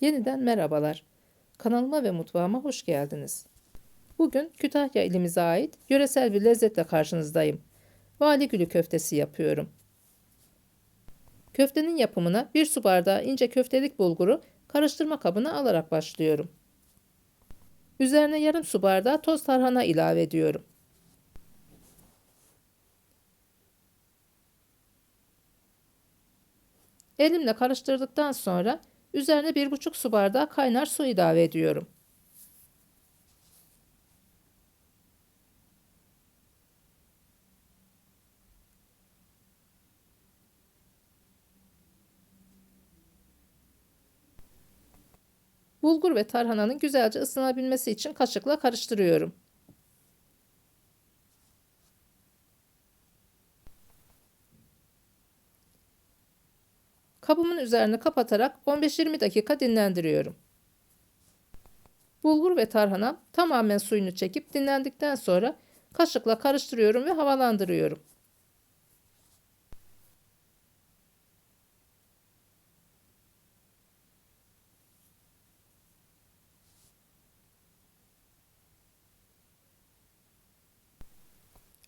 Yeniden merhabalar. Kanalıma ve mutfağıma hoş geldiniz. Bugün Kütahya ilimize ait yöresel bir lezzetle karşınızdayım. Vali gülü köftesi yapıyorum. Köftenin yapımına bir su bardağı ince köftelik bulguru karıştırma kabına alarak başlıyorum. Üzerine yarım su bardağı toz tarhana ilave ediyorum. Elimle karıştırdıktan sonra üzerine bir buçuk su bardağı kaynar su ilave ediyorum. Bulgur ve tarhananın güzelce ısınabilmesi için kaşıkla karıştırıyorum. Kabımın üzerini kapatarak 15-20 dakika dinlendiriyorum. Bulgur ve tarhana tamamen suyunu çekip dinlendikten sonra kaşıkla karıştırıyorum ve havalandırıyorum.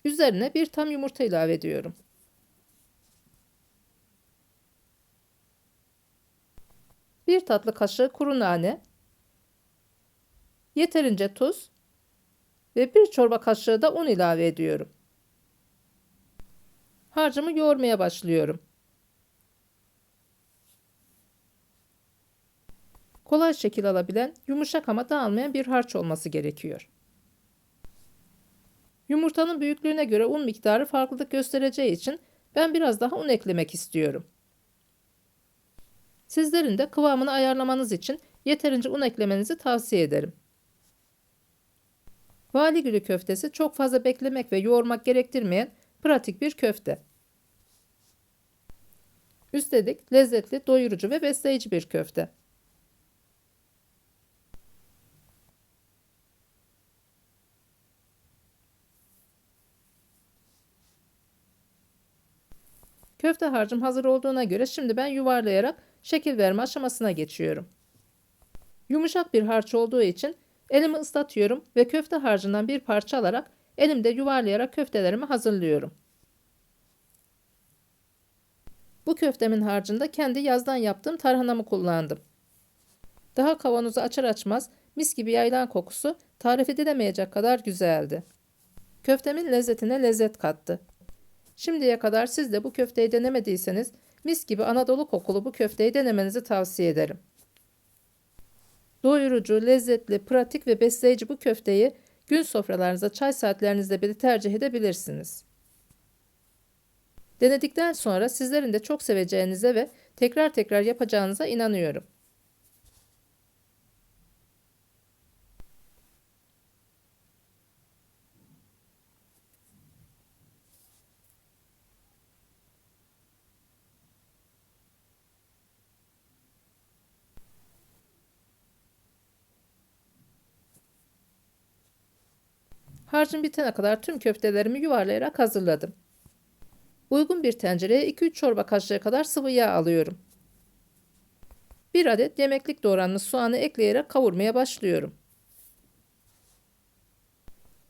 Üzerine bir tam yumurta ilave ediyorum. Bir tatlı kaşığı kuru nane, yeterince tuz ve bir çorba kaşığı da un ilave ediyorum. Harcımı yoğurmaya başlıyorum. Kolay şekil alabilen, yumuşak ama dağılmayan bir harç olması gerekiyor. Yumurtanın büyüklüğüne göre un miktarı farklılık göstereceği için ben biraz daha un eklemek istiyorum. Sizlerin de kıvamını ayarlamanız için yeterince un eklemenizi tavsiye ederim. Vali gülü köftesi çok fazla beklemek ve yoğurmak gerektirmeyen pratik bir köfte. Üstelik lezzetli, doyurucu ve besleyici bir köfte. Köfte harcım hazır olduğuna göre şimdi ben yuvarlayarak şekil verme aşamasına geçiyorum. Yumuşak bir harç olduğu için elimi ıslatıyorum ve köfte harcından bir parça alarak elimde yuvarlayarak köftelerimi hazırlıyorum. Bu köftemin harcında kendi yazdan yaptığım tarhanamı kullandım. Daha kavanozu açar açmaz mis gibi yayılan kokusu tarif edilemeyecek kadar güzeldi. Köftemin lezzetine lezzet kattı. Şimdiye kadar siz de bu köfteyi denemediyseniz mis gibi Anadolu kokulu bu köfteyi denemenizi tavsiye ederim. Doyurucu, lezzetli, pratik ve besleyici bu köfteyi gün sofralarınıza çay saatlerinizde bile tercih edebilirsiniz. Denedikten sonra sizlerin de çok seveceğinize ve tekrar tekrar yapacağınıza inanıyorum. Harcım bitene kadar tüm köftelerimi yuvarlayarak hazırladım. Uygun bir tencereye 2-3 çorba kaşığı kadar sıvı yağ alıyorum. Bir adet yemeklik doğranmış soğanı ekleyerek kavurmaya başlıyorum.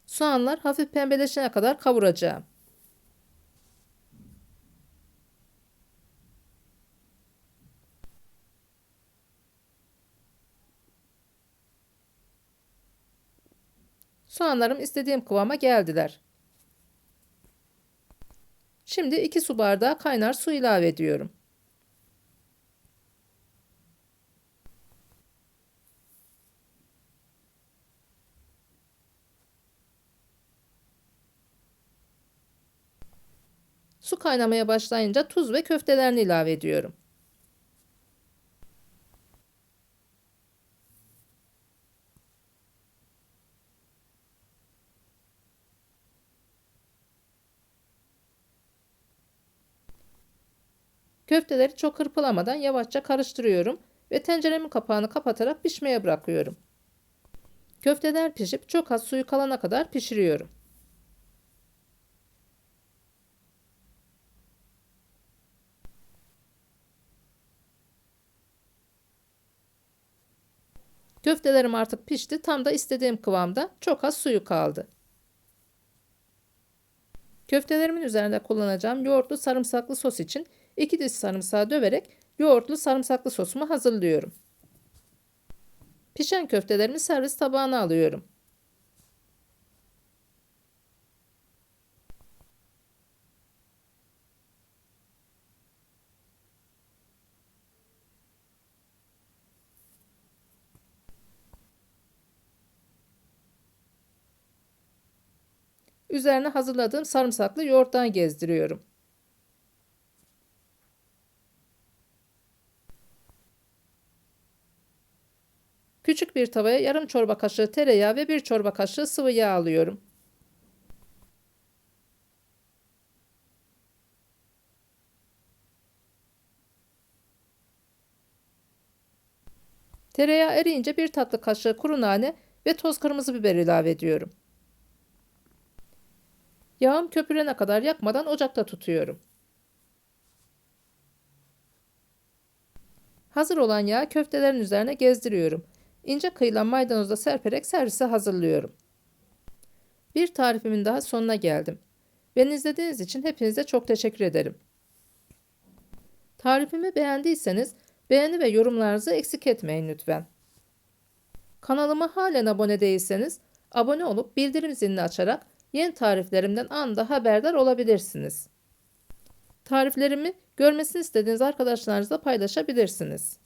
Soğanlar hafif pembeleşene kadar kavuracağım. Soğanlarım istediğim kıvama geldiler. Şimdi 2 su bardağı kaynar su ilave ediyorum. Su kaynamaya başlayınca tuz ve köftelerini ilave ediyorum. Köfteleri çok hırpalamadan yavaşça karıştırıyorum ve tenceremin kapağını kapatarak pişmeye bırakıyorum. Köfteler pişip çok az suyu kalana kadar pişiriyorum. Köftelerim artık pişti. Tam da istediğim kıvamda. Çok az suyu kaldı. Köftelerimin üzerinde kullanacağım yoğurtlu sarımsaklı sos için 2 diş sarımsağı döverek yoğurtlu sarımsaklı sosumu hazırlıyorum. Pişen köftelerimi servis tabağına alıyorum. Üzerine hazırladığım sarımsaklı yoğurttan gezdiriyorum. Küçük bir tavaya yarım çorba kaşığı tereyağı ve bir çorba kaşığı sıvı yağ alıyorum. Tereyağı eriyince bir tatlı kaşığı kuru nane ve toz kırmızı biber ilave ediyorum. Yağım köpürene kadar yakmadan ocakta tutuyorum. Hazır olan yağı köftelerin üzerine gezdiriyorum. İnce kıyılan maydanozla serperek servise hazırlıyorum. Bir tarifimin daha sonuna geldim. Beni izlediğiniz için hepinize çok teşekkür ederim. Tarifimi beğendiyseniz beğeni ve yorumlarınızı eksik etmeyin lütfen. Kanalıma halen abone değilseniz abone olup bildirim zilini açarak yeni tariflerimden anında haberdar olabilirsiniz. Tariflerimi görmesini istediğiniz arkadaşlarınızla paylaşabilirsiniz.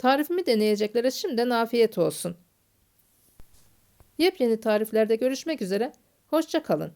Tarifimi deneyeceklere şimdiden afiyet olsun. Yepyeni tariflerde görüşmek üzere, hoşça kalın.